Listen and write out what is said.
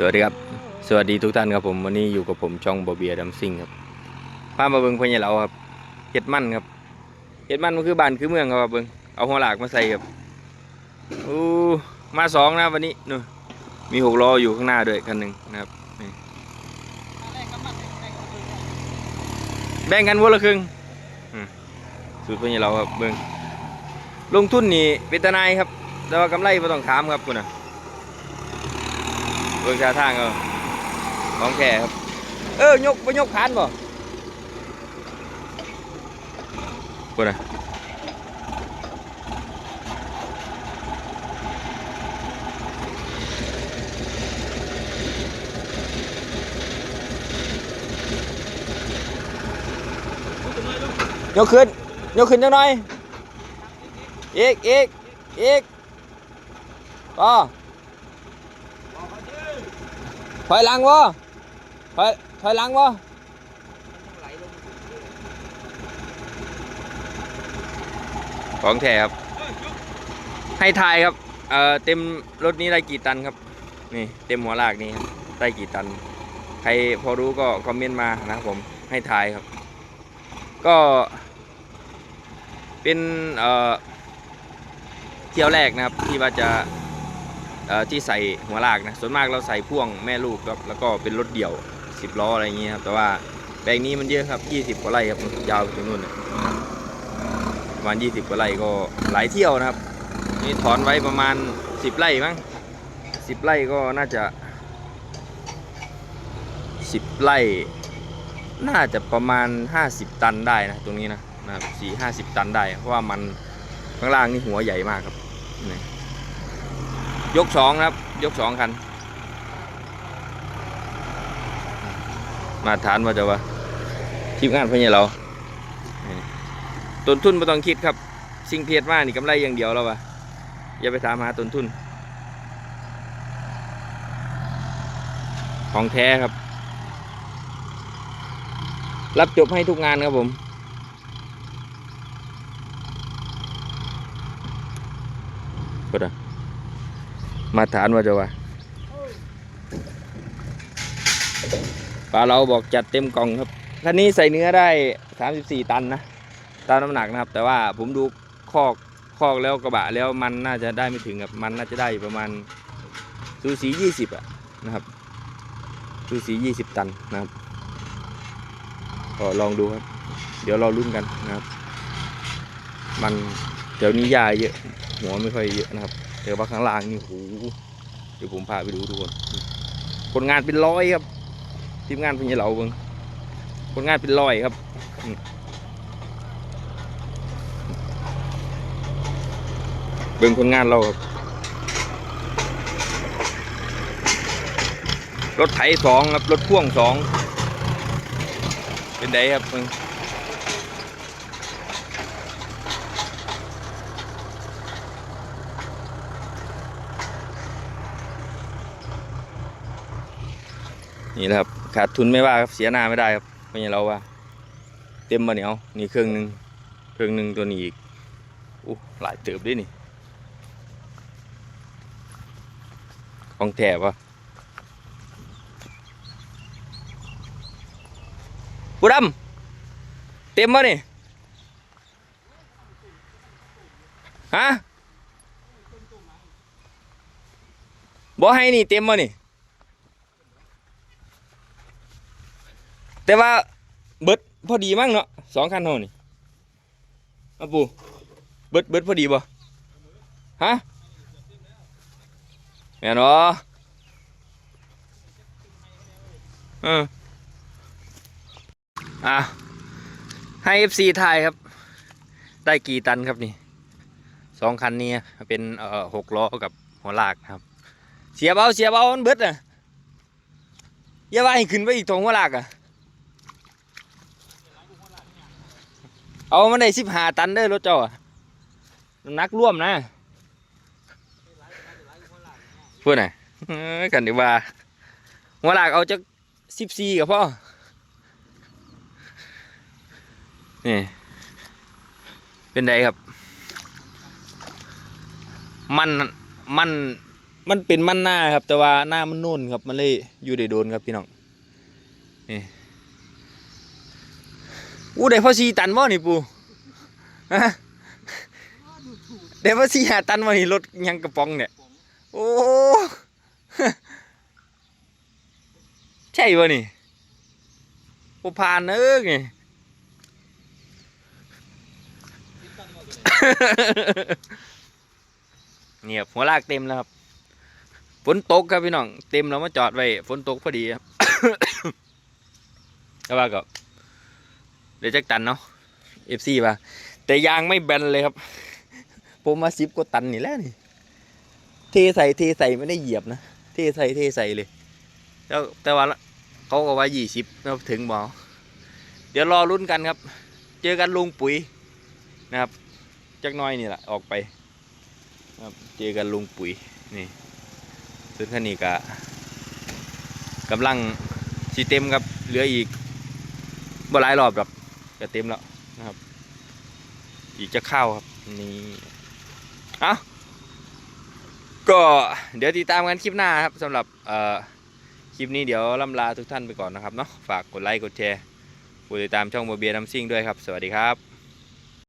สวัสดีครับ สวัสดีทุกท่านครับผมวันนี้อยู่กับผมช่องบอเบียดัมซิงครับพามาเบิ่งพญาเราครับเห็ดมันครับเห็ดมันมันคือบ้านคือเมืองครับเบิงเอาหัวหลากมาใส่ครับอู้มาสองนะวันนี้นู่นมีหกล้ออยู่ข้างหน้าด้วยคันหนึ่งนะครับแบ่งกันวัวละครึ่งอืมสูตรพญาเราครับเบิงลงทุนนี่เป็นตนายครับแต่ว่ากำไรไม่ต้องถามครับคุณน่ะ เบิ่งท่าทางเออของแค่ครับ เออยกไปยกคานบ่ปุ่นน่ะยกขึ้นยกขึ้นจังหน่อยอีกอีกอีกต่อ ถอยหลังวะถอยถอยหลังวะของแท้ครับ ให้ทายครับ เอ่อเต็มรถนี้ได้กี่ตันครับ นี่เต็มหัวลากนี้ครับได้กี่ตัน ใครพอรู้ก็คอมเมนต์มานะครับผมให้ทายครับ ก็ เป็น เอ่อเที่ยวแรกนะครับที่ว่าจะ ที่ใส่หัวลากนะส่วนมากเราใส่พ่วงแม่ลูกครับแล้วก็เป็นรถเดี่ยว 10 ล้ออะไรอย่างเงี้ยครับแต่ว่าแปลงนี้มันเยอะครับ 20กว่าไร่ครับยาวไปถึงนู่นประมาณ 20กว่าไร่ก็หลายเที่ยวนะครับ นี่ถอนไว้ประมาณ 10 ไร่มั้ง10 ไร่ก็น่าจะ 10 ไร่ น่าจะประมาณ 50 ตันได้นะตรงนี้นะนะครับสี่ห้าสิบตันได้ เพราะว่ามันข้างล่างนี่หัวใหญ่มากครับนี่ ยกสองครับ ยกสองคัน มาทานว่าจะว่าทีมงานเพื่อนเราต้นทุนไม่ต้องคิดครับ สิ่งเพียรมากนี่กำไรอย่างเดียวแล้ววะอย่าไปถามหาต้นทุน ของแท้ครับ รับจบให้ทุกงานครับผมก็ได้ มาฐานว่าจะว่าปลาเราบอกจัดเต็มกล่องครับคันนี้ใส่เนื้อได้ 34 ตันนะตามน้ำหนักนะครับ แต่ว่าผมดูคอกคอกแล้วกระบะแล้วมันน่าจะได้ไม่ถึงครับมันน่าจะได้ประมาณสูสี 20อะนะครับสูสี 20 ตันนะครับก็ลองดูครับ เดี๋ยวเราลุ้นกันนะครับ มันเดี๋ยวนี้ยาเยอะ หัวไม่ค่อยเยอะนะครับ แต่ว่าข้างล่างนี่โหเดี๋ยวผมพาไปดูทุกคนคนงานเป็นร้อยครับ ทีมงานเป็นยังเหล่าเบิงคนงานเป็นร้อยครับเบิ่งคนงานเราครับ รถไถสองครับ รถพ่วงสองเป็นไดครับเบิ่ง นี่แหละครับขาดทุนไม่ว่าครับเสียหน้าไม่ได้ครับเพราะอย่างเราว่า เต็มมาเหนียวนี่เครื่องหนึ่งเครื่องหนึ่งตัวนี้อีกอู้หลายเติบด้วยนี่ของแถบวะปูดำเต็มมานี่ฮะบ่ให้นี่เต็มมานี่ แต่ว่าเบิดพอดีมั้งเนาะสองคันเท่านี่อาปูเบิดเบิดพอดีบ่ฮะแม่นบ่เอออะให้ FC ทายครับ ได้กี่ตันครับนี่สองคันนี้เป็นเอ่อหกล้อกับหัวลากครับ เสียเบาเสียเบามันเบิดอะอย่าว่าให้ขึ้นไปอีกตรงหัวลากอะ เอามันได้สิบห้าตันเด้รถเจ้าอะน้ำหนักร่วมนะพูดหน่อยเอ้ยกันดีว่าหัวหลากเอาจากสิบสี่กับพ่อนี่เป็นไดครับ มันมันมันเป็นมันหน้าครับ แต่ว่าหน้ามันนุ่นครับ มันเลยอยู่ได้โดนครับพี่น้องนี่ อู้ได้พอสีตันบ่นี่ปูฮะได้พอสีหาตันบ่นี่รถยังกระป๋องเนี่ย โอ้ใช่บ่นี่โอผ่านเอ้อไงเนี่ยหัวลากเต็มแล้วครับฝนตกครับพี่น้อง เต็มแล้วมาจอดไว้ฝนตกพอดีครับแต่ว่าก็ เดี๋ยวจักตันเนาะ FC ป่ะแต่ยางไม่แบนเลยครับ ผมมาซิบก็ตันนี่แหล้วนี่ เทใส่เทใส่ไม่ได้เหยียบนะ เทใส่เทใส่เลย แล้วแต่ว่าเขาก็ว่ายี่สิบแล้วถึงบอเดี๋ยวรอรุ่นกันครับ เจอกันลุงปุ๋ยนะครับ จักหน้อยนี่แหละออกไปครับเจอกันลุงปุ๋ยนี่ซึ่งคันนี้ก็กำลังสีเต็มครับเหลืออีกบ่หลายรอบหรอ ก็เต็มแล้วนะครับ อีกจะเข้าครับนี่เอาก็เดี๋ยวติดตามกันคลิปหน้าครับสำหรับคลิปนี้เดี๋ยวล่ำลาทุกท่านไปก่อนนะครับเนาะฝากกดไลค์กดแชร์กดติดตามช่องโมเบียน้ำซิ่งด้วยครับ สวัสดีครับ